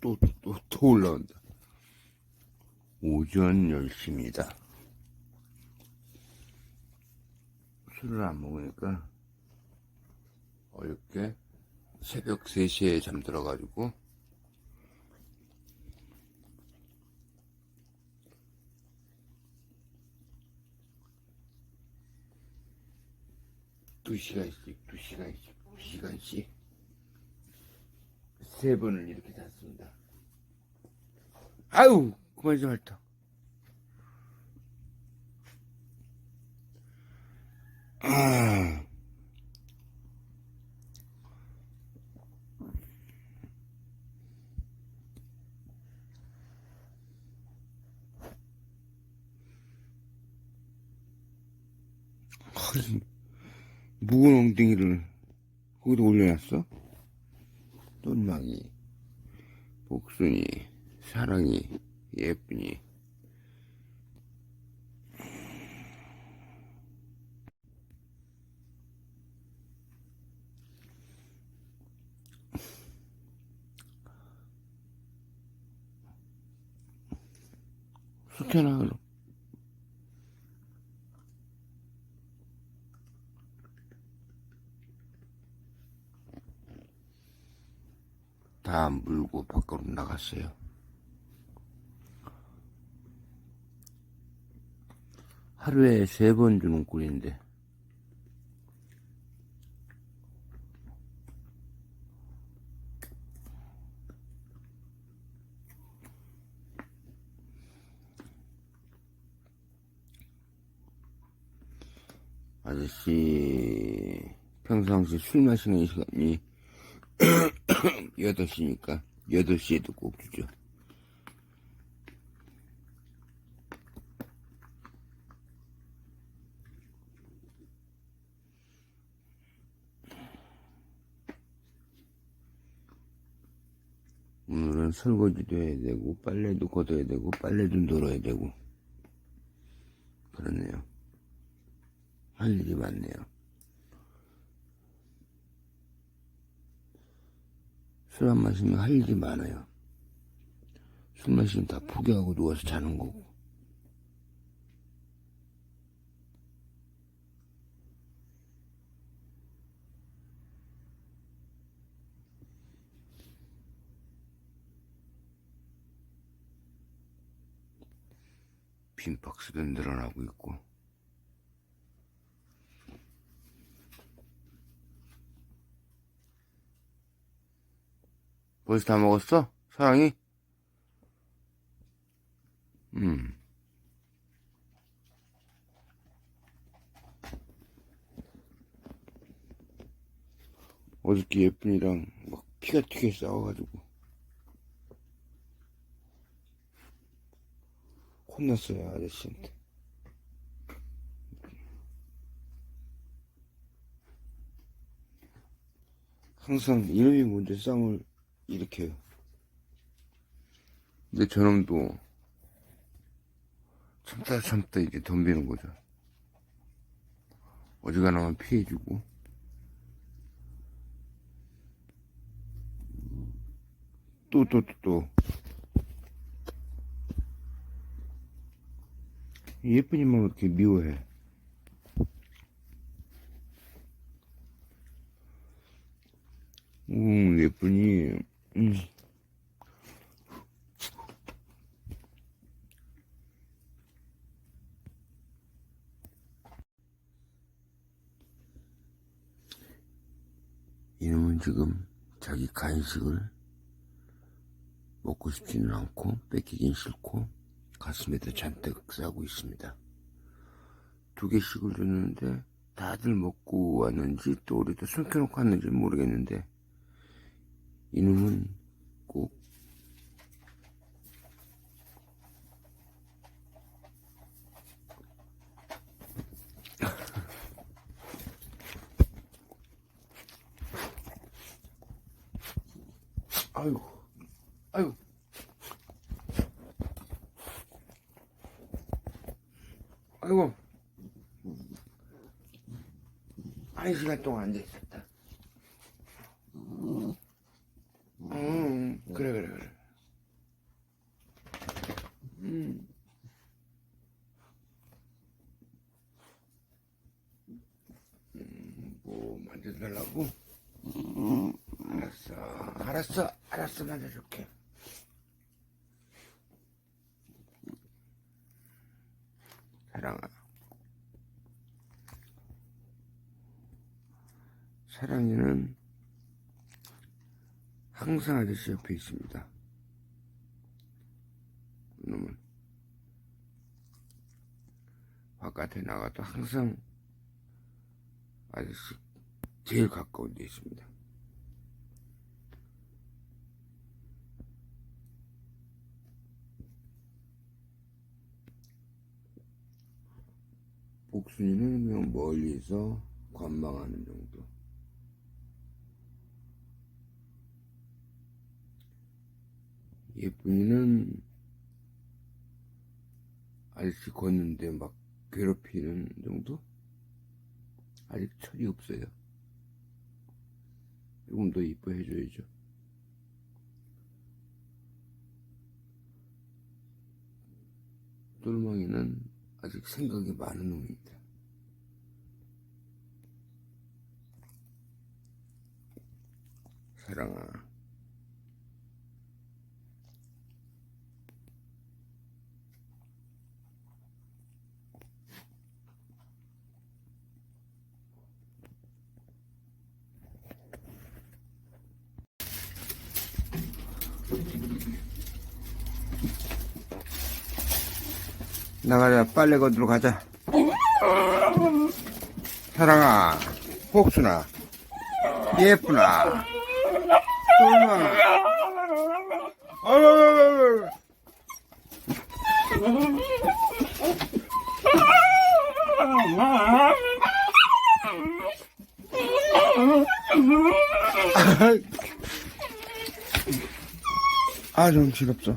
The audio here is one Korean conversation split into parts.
또, 또, 또 올라온다. 오전 10시입니다. 술을 안 먹으니까 어렵게 새벽 3시에 잠들어가지고 두 시간씩, 두 시간씩, 두 시간씩 세 번을 이렇게 잤습니다. 아유, 그만 좀 핥아. 아. 허리, 무거운 엉덩이를 거기다 올려놨어? 똘망이, 복순이, 사랑이, 예쁜이. 좋잖아, 그럼. 다 물고 밖으로 나갔어요. 하루에 세 번 주는 꿀인데. 아저씨, 평상시 술 마시는 시간이 8시니까 8시에도 꼭 주죠. 오늘은 설거지도 해야 되고 빨래도 걷어야 되고 빨래도 널어야 되고 그렇네요. 할 일이 많네요. 술 안 마시면 할 일이 많아요. 술 마시면 다 포기하고 누워서 자는 거고. 빈 박스도 늘어나고 있고. 벌써 다 먹었어? 사랑이? 음. 어저께 예쁜이랑 막 피가 튀게 싸워가지고 혼났어요 아저씨한테. 항상 이놈이 먼저 싸움을 일으켜요. 근데 저놈도 참다 참다 이제 덤비는 거죠. 어지간하면 피해주고. 또 또 또 또 예쁜이만 그렇게 미워해 음 예쁜이 음. 이놈은 지금 자기 간식을 먹고 싶지는 않고 뺏기긴 싫고 가슴에다 잔뜩 싸고 있습니다. 두 개씩을 줬는데 다들 먹고 왔는지 또 우리도 숨겨놓고 왔는지 모르겠는데 이놈은 꼭 아이고 아이 아이고. 한 시간 동안 앉아있었다 음 그래 그래 그래 알았어, 알았어, 맞아줄게. 사랑아. 사랑이는 항상 아저씨 옆에 있습니다. 그놈은 바깥에 나가도 항상 아저씨 제일 가까운 데 있습니다. 복순이는 그냥 멀리서 관망하는 정도. 예쁜이는 아저씨 걷는데 막 괴롭히는 정도? 아직 철이 없어요. 조금 더 이뻐해줘야죠. 똘망이는 아직 생각이 많은 놈입니다. 사랑아. 나가자, 빨래 거들러 가자. 사랑아, 복순아, 예쁘나, 똘망아. 아유, 아, 좀 지겹어.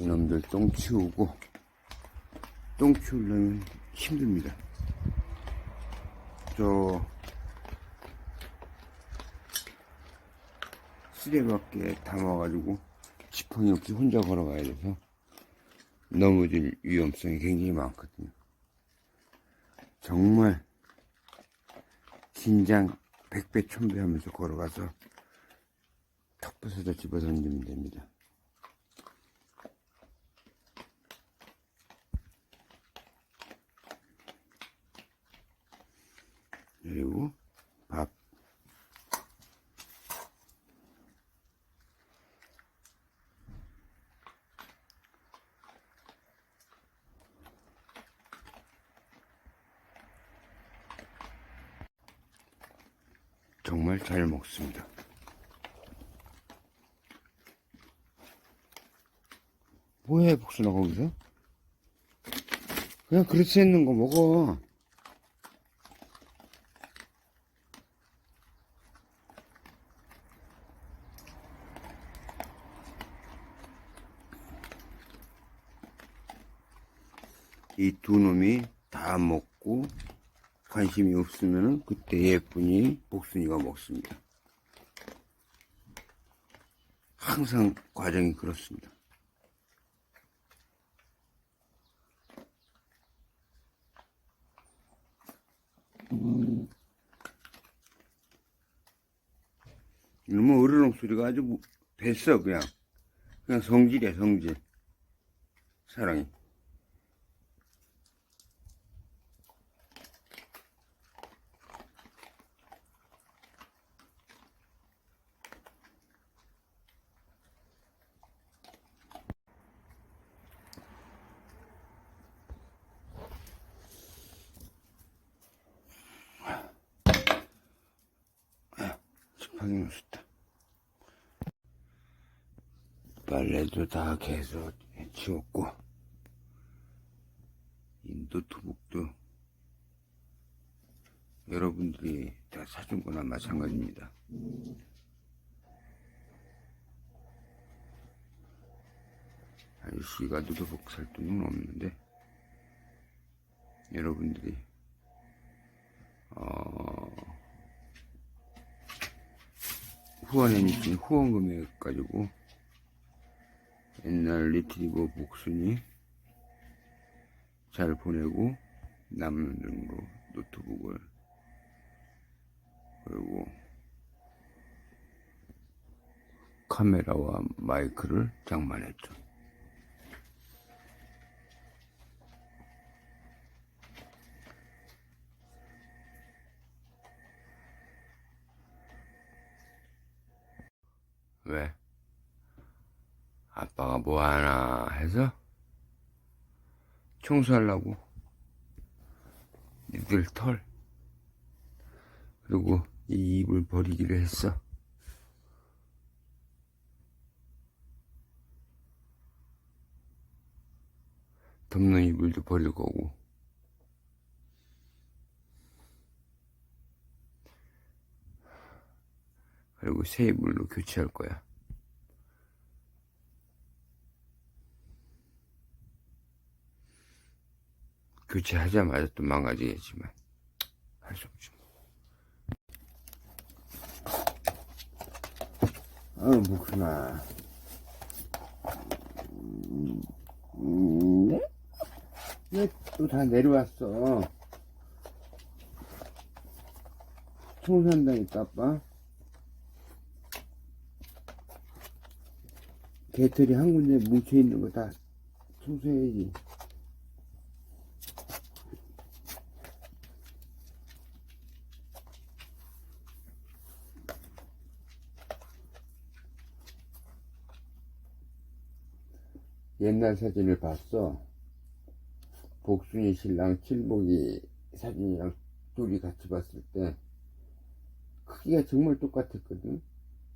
이놈들 똥 치우고 똥 치우려면 힘듭니다. 저 쓰레기밖에 담아가지고 지팡이 없이 혼자 걸어가야 돼서 넘어질 위험성이 굉장히 많거든요. 정말 긴장 100배, 1000배 하면서 걸어가서 턱 부서져 집어 던지면 됩니다. 그리고 밥. 정말 잘 먹습니다. 뭐해, 복순아, 거기서? 그냥 그릇에 있는 거 먹어. 이 두 놈이 다 먹고 관심이 없으면 그때 예쁜이 복순이가 먹습니다. 항상 과정이 그렇습니다. 음. 이놈의 어른옥 소리가 아주 뭐- 됐어 그냥 그냥 성질이야 성질 사랑이 놓쳤다. 빨래도 다 개서 치웠고, 인도 투복도 여러분들이 다 사준 거나 마찬가지입니다. 아저씨가 누더복 살 돈은 없는데, 여러분들이, 어, 후원해 주신 후원 금액 가지고 옛날 리트리버 복순이 잘 보내고 남는 정도 노트북을 그리고 카메라와 마이크를 장만했죠. 왜? 아빠가 뭐 하나 해서 청소하려고 니들 털 그리고 이 입을 버리기로 했어. 덮는 이불도 버릴 거고 그리고 새 이불로 교체할 거야. 교체하자마자 또 망가지겠지만 할 수 없지 뭐. 어, 목숨아. 음, 네? 왜또 다 내려왔어? 청소한다니까, 아빠. 개털이 한 군데 뭉쳐있는 거 다 청소해야지. 옛날 사진을 봤어. 복순이 신랑 칠복이 사진이랑 둘이 같이 봤을 때 크기가 정말 똑같았거든.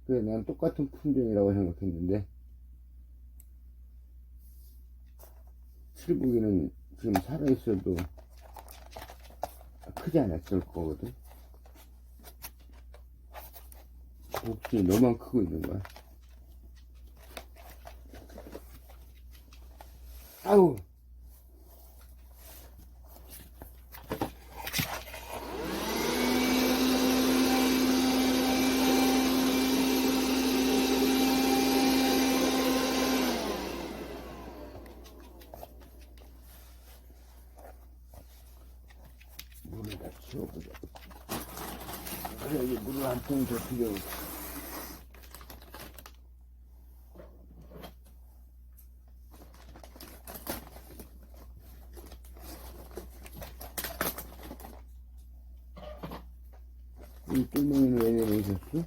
그래 난 똑같은 품종이라고 생각했는데 칠복이는 지금 살아있어도 크지 않았을 거거든. 복순이 너만 크고 있는 거야. 아우. 물을 다 치워보자. 그래, 통더 필요 이 뚜껑이는 왜 내놓으셨어?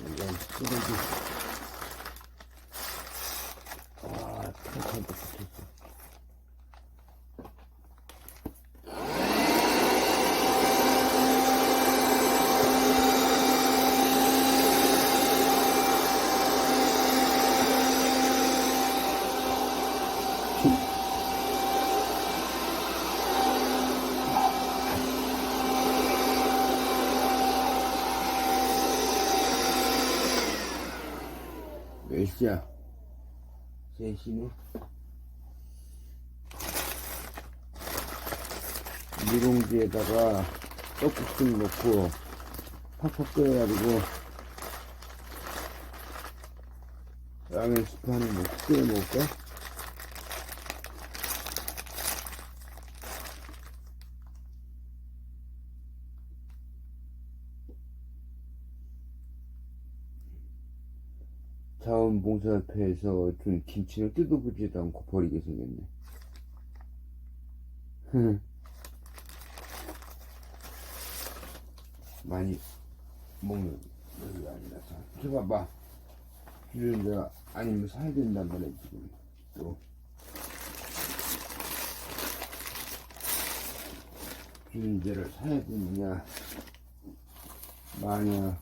이건 쓰레기. 와, 탁한테 붙었어. 몇 시야? 3시네? 누룽지에다가 떡국수 넣고 팍팍 끓여가지고 라면 스프 하나 끓여 먹을까? 자원 봉사협회에서 준 김치를 뜯어보지도 않고 버리게 생겼네. 많이 먹는 여기 아니라서. 저 봐봐. 주전자 아니면 사야 된단 말이야, 지금. 또. 주전자를 사야 되느냐, 마녀.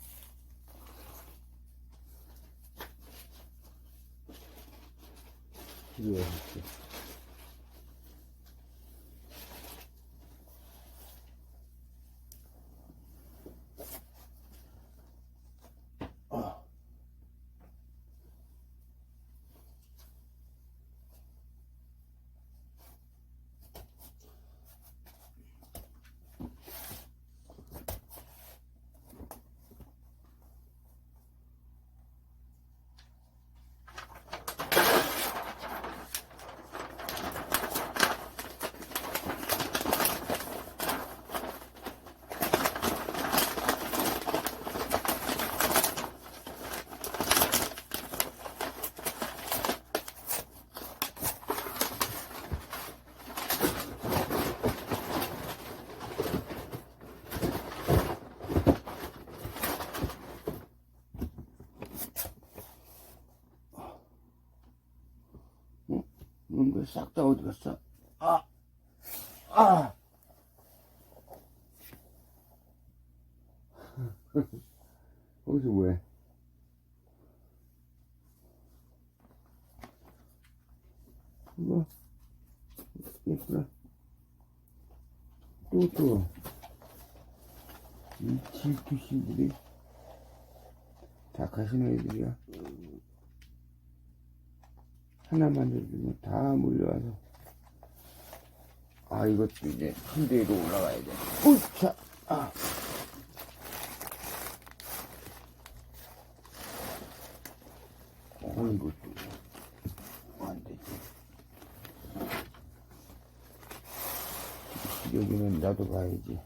집에 있어. 놈들 싹 다 어디 갔어? 아! 아! 거기서 뭐해? 이거 예쁘다. 또 또. 이 질투씨들이 다 가시는 애들이야. 하나만 해주면 다 몰려와서. 아 이것도 이제 침대로 올라가야 돼. 우차 아. 어, 이것도 안 되지. 여기는 나도 가야지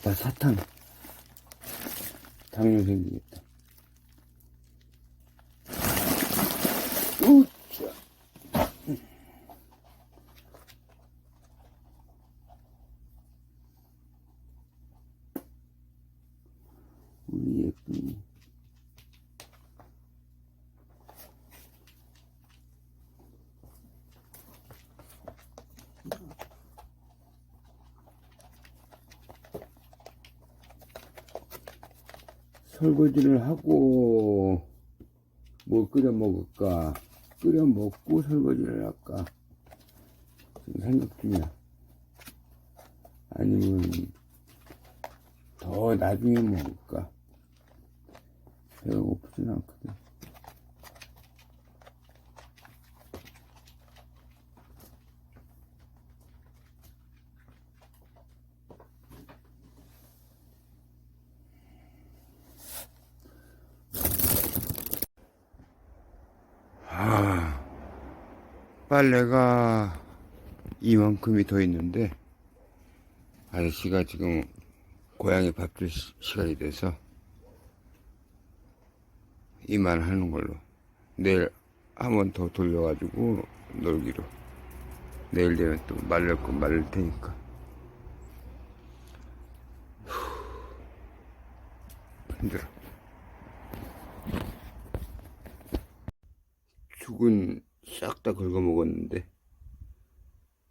아빠 사탕 당뇨 생기겠다 우짜 우리 예쁜이 설거지를 하고 뭐 끓여 먹을까? 끓여 먹고 설거지를 할까? 지금 생각 중이야. 아니면 더 나중에 먹을까? 배가 고프진 않거든 아, 빨래가 이만큼이 더 있는데, 아저씨가 지금 고양이 밥 줄 시간이 돼서, 이만 하는 걸로. 내일 한 번 더 돌려가지고 놀기로. 내일 되면 또 말릴 거 말릴 테니까. 후, 힘들어. 죽은 싹 다 긁어 먹었는데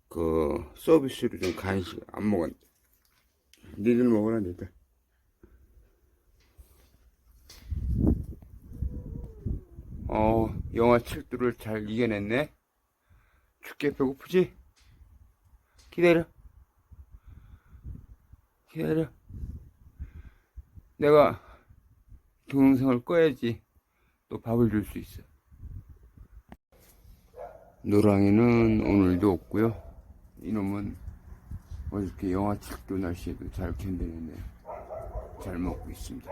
그 서비스로 좀 간식 안 먹었는데 니들 먹으라 니들. 어 영하 7도를 잘 이겨냈네. 춥게 배고프지? 기다려. 기다려. 내가 동영상을 꺼야지 또 밥을 줄 수 있어 노랑이는 오늘도 없고요. 이놈은 어저께 영하 7도 날씨에도 잘 견뎌내네. 잘 먹고 있습니다.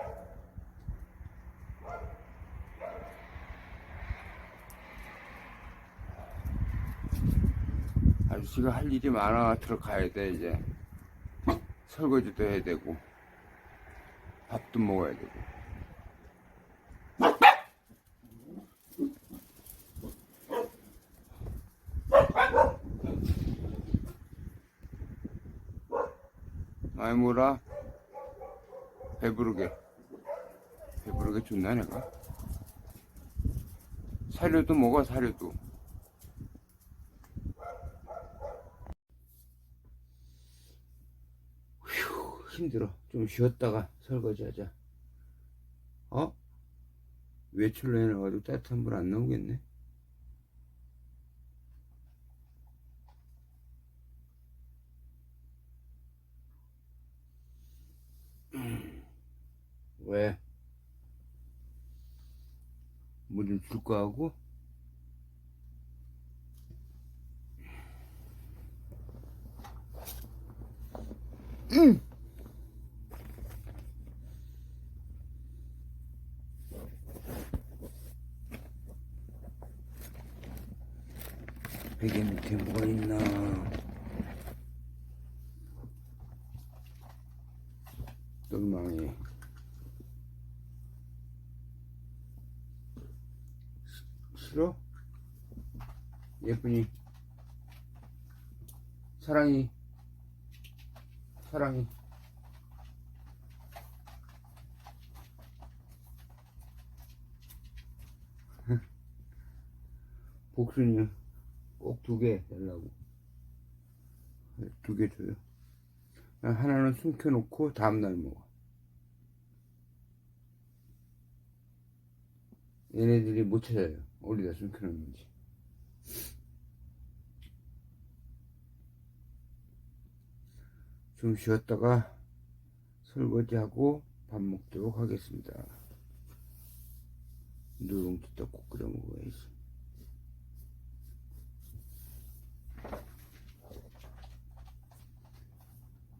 아저씨가 할 일이 많아 들어가야 돼 이제. 설거지도 해야 되고 밥도 먹어야 되고. 먹어라. 배부르게. 배부르게 준다, 내가. 사료도 먹어 사료도 휴 힘들어 좀 쉬었다가 설거지 하자 어? 외출로 해놔가지고 따뜻한 물 안 나오겠네 왜? 물좀 줄까 하고? 베개 밑에 뭐가 있나? 똘망이 싫어? 예쁜이 사랑이 사랑이. 복순이 꼭 두 개 달라고. 두 개 줘요. 하나는 숨겨놓고 다음날 먹어. 얘네들이 못 찾아요. 어디다 숨겨놓는지 좀 쉬었다가 설거지하고 밥 먹도록 하겠습니다 누룽지 떡국 끓여 먹어야지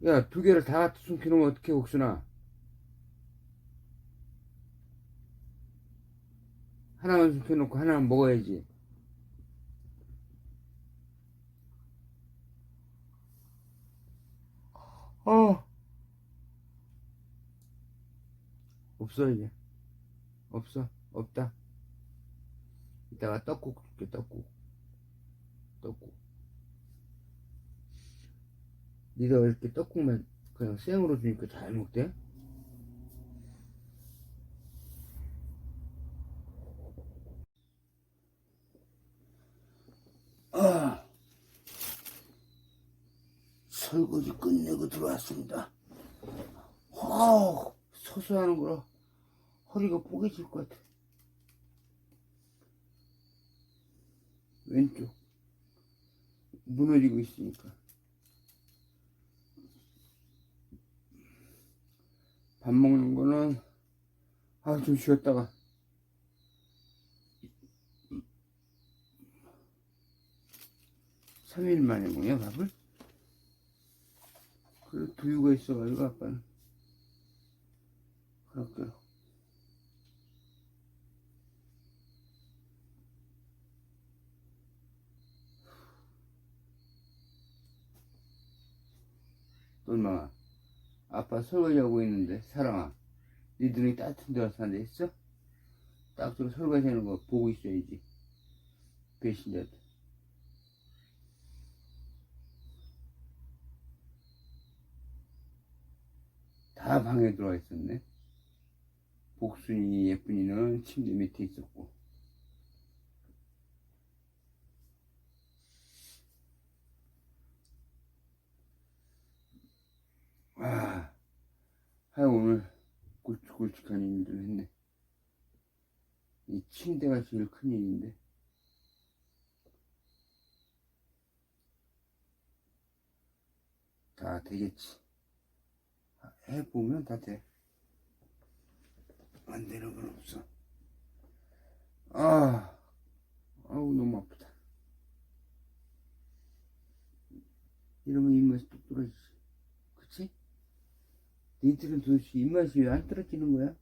야, 두 개를 다 숨겨놓으면 어떡해, 옥순아? 하나만 숨겨놓고 하나는 먹어야지. 어. 없어, 이제. 없어. 없다. 이따가 떡국 줄게, 떡국. 떡국. 니가 왜 이렇게 떡국만 그냥 생으로 주니까 잘 먹대? 아, 설거지 끝내고 들어왔습니다. 아, 서서 하는 거라 허리가 뽀개질 것 같아. 왼쪽 무너지고 있으니까. 밥 먹는 거는 아 좀 쉬었다가 삼일 만에 먹냐 밥을? 그래 두유가 있어가지고 아빠는. 그렇게 얼마 아빠 설거지하고 있는데 사랑아 네 눈이 따뜻한 데 와서 앉아 있어? 딱 저기 설거지 하는 거 보고 있어야지. 배신자들 다 방에 들어와 있었네 복순이 예쁜이는 침대 밑에 있었고 아, 하여 오늘 굵직굵직한 일들 했네. 이 침대가 제일 큰 일인데. 다 되겠지. 해보면 다 돼. 안 되는 건 없어. 아, 아우, 너무 아프다. 이러면 입맛이 뚝 떨어지지. 그치? 니들은 도대체 입맛이 왜 안 떨어지는 거야?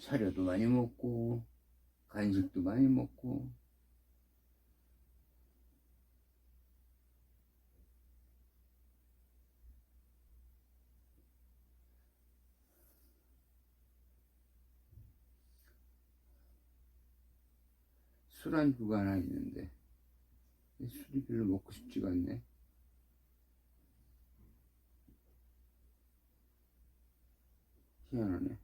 사료도 많이 먹고, 간식도 많이 먹고, 술안주가 하나 있는데. 술이 별로 먹고 싶지가 않네. 희한하네.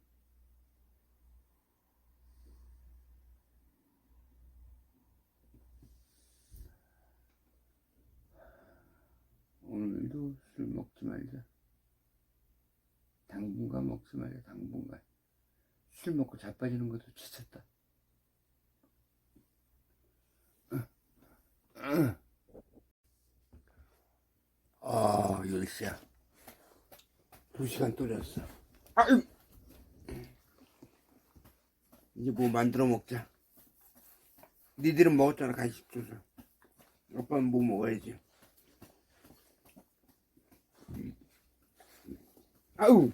오늘도 술 먹지 말자. 당분간 먹지 말자 당분간. 술 먹고 자빠지는 것도 지쳤다. 아, 10시야. 2시간 또 잤어. 아유! 이제 뭐 만들어 먹자. 니들은 먹었잖아, 간식 줘서. 오빠는 뭐 먹어야지. 아유!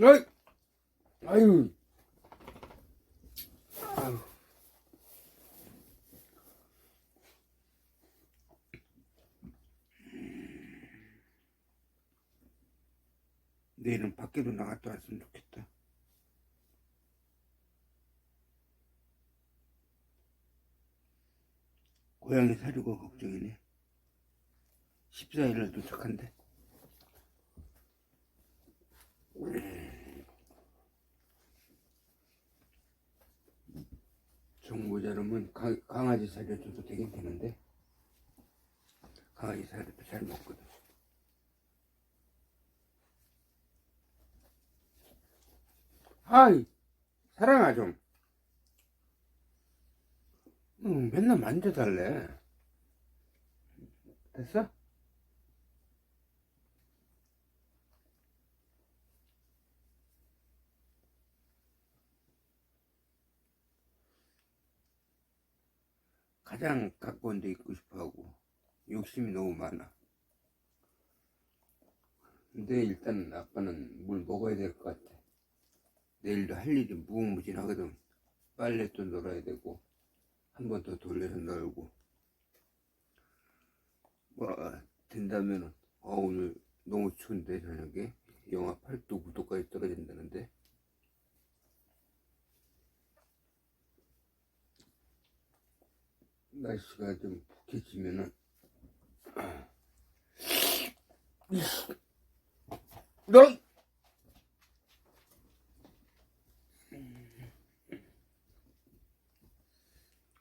아이! 아유! 아유. 내일은 밖에도 나갔다 왔으면 좋겠다. 고양이 사료가 걱정이네. 14일날 도착한대. 정모자라면 강아지 사료줘도 되긴 되는데 강아지 사료도 잘 먹거든. 하이 사랑아 좀. 응, 맨날 만져달래. 됐어? 가장 가까운 데 있고 싶어 하고 욕심이 너무 많아. 근데 일단 아빠는 물 먹어야 될 것 같아. 내일도 할 일이 무궁무진하거든. 빨래도 놀아야 되고 한 번 더 돌려서 놀고. 뭐 된다면은 어, 오늘 너무 추운데 저녁에? 영하 8도 9도까지 떨어진다는데? 날씨가 좀 푹해지면은 너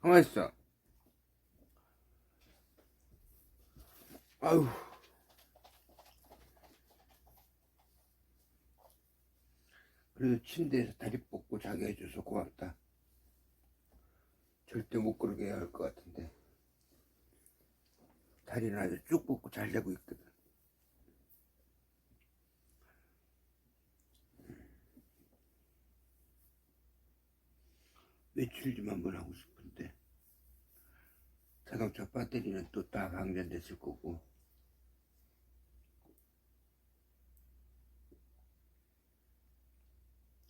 가만 있어. 아유. 그래도 침대에서 다리 뻗고 자게 해줘서 고맙다. 절대 못 그러게 해야 할 것 같은데. 다리는 아주 쭉 뻗고 잘 자고 있거든. 외출 좀 한번 하고 싶은데. 자동차 배터리는 또 다 방전됐을 거고.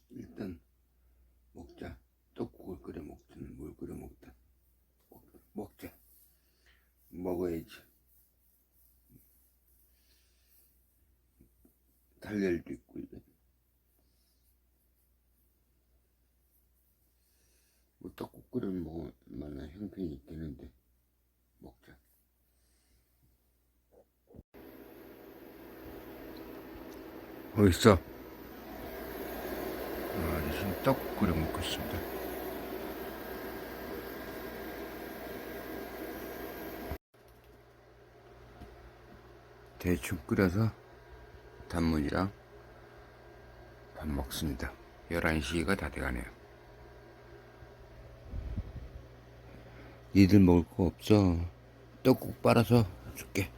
일단 먹자. 떡국을 끓여 먹든 뭘 끓여 먹든 먹- 먹자. 먹어야지. 달걀도 있고. 뭐 떡국 끓여 만한 형편이 있겠는데 먹자. 어디 있어? 아, 지금 떡 끓여 먹고 있습니다. 대충 끓여서 단무지랑 밥 먹습니다. 11시가 다 돼가네요. 니들 먹을 거 없어. 떡국 빨아서 줄게.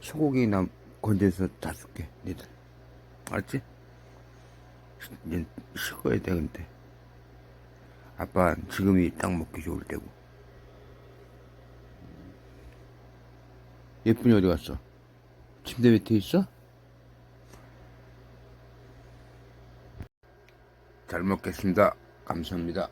소고기 나 건져서 다 줄게. 니들. 알았지? 이제 식어야 돼 근데 아빠 지금이 딱 먹기 좋을 때고 예쁜이 어디 갔어? 침대 밑에 있어? 잘 먹겠습니다 감사합니다